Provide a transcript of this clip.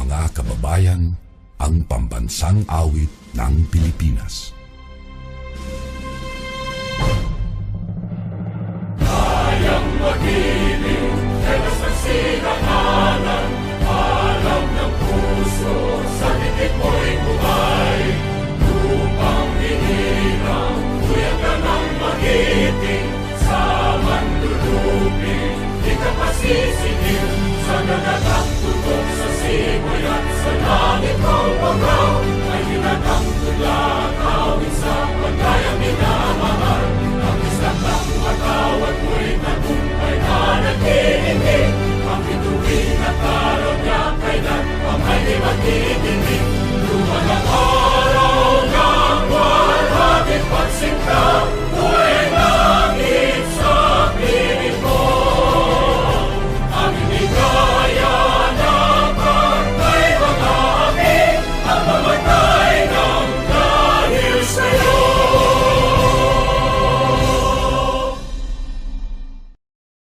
mga kababayan ang pambansang awit ng Pilipinas. Kayang maghiling, kaya sa sinakanan, alam ng puso, sa titik mo'y bumay. Lupang hinilang, kuya ka ng magiting, sa mandulupin, di ka pasisitin.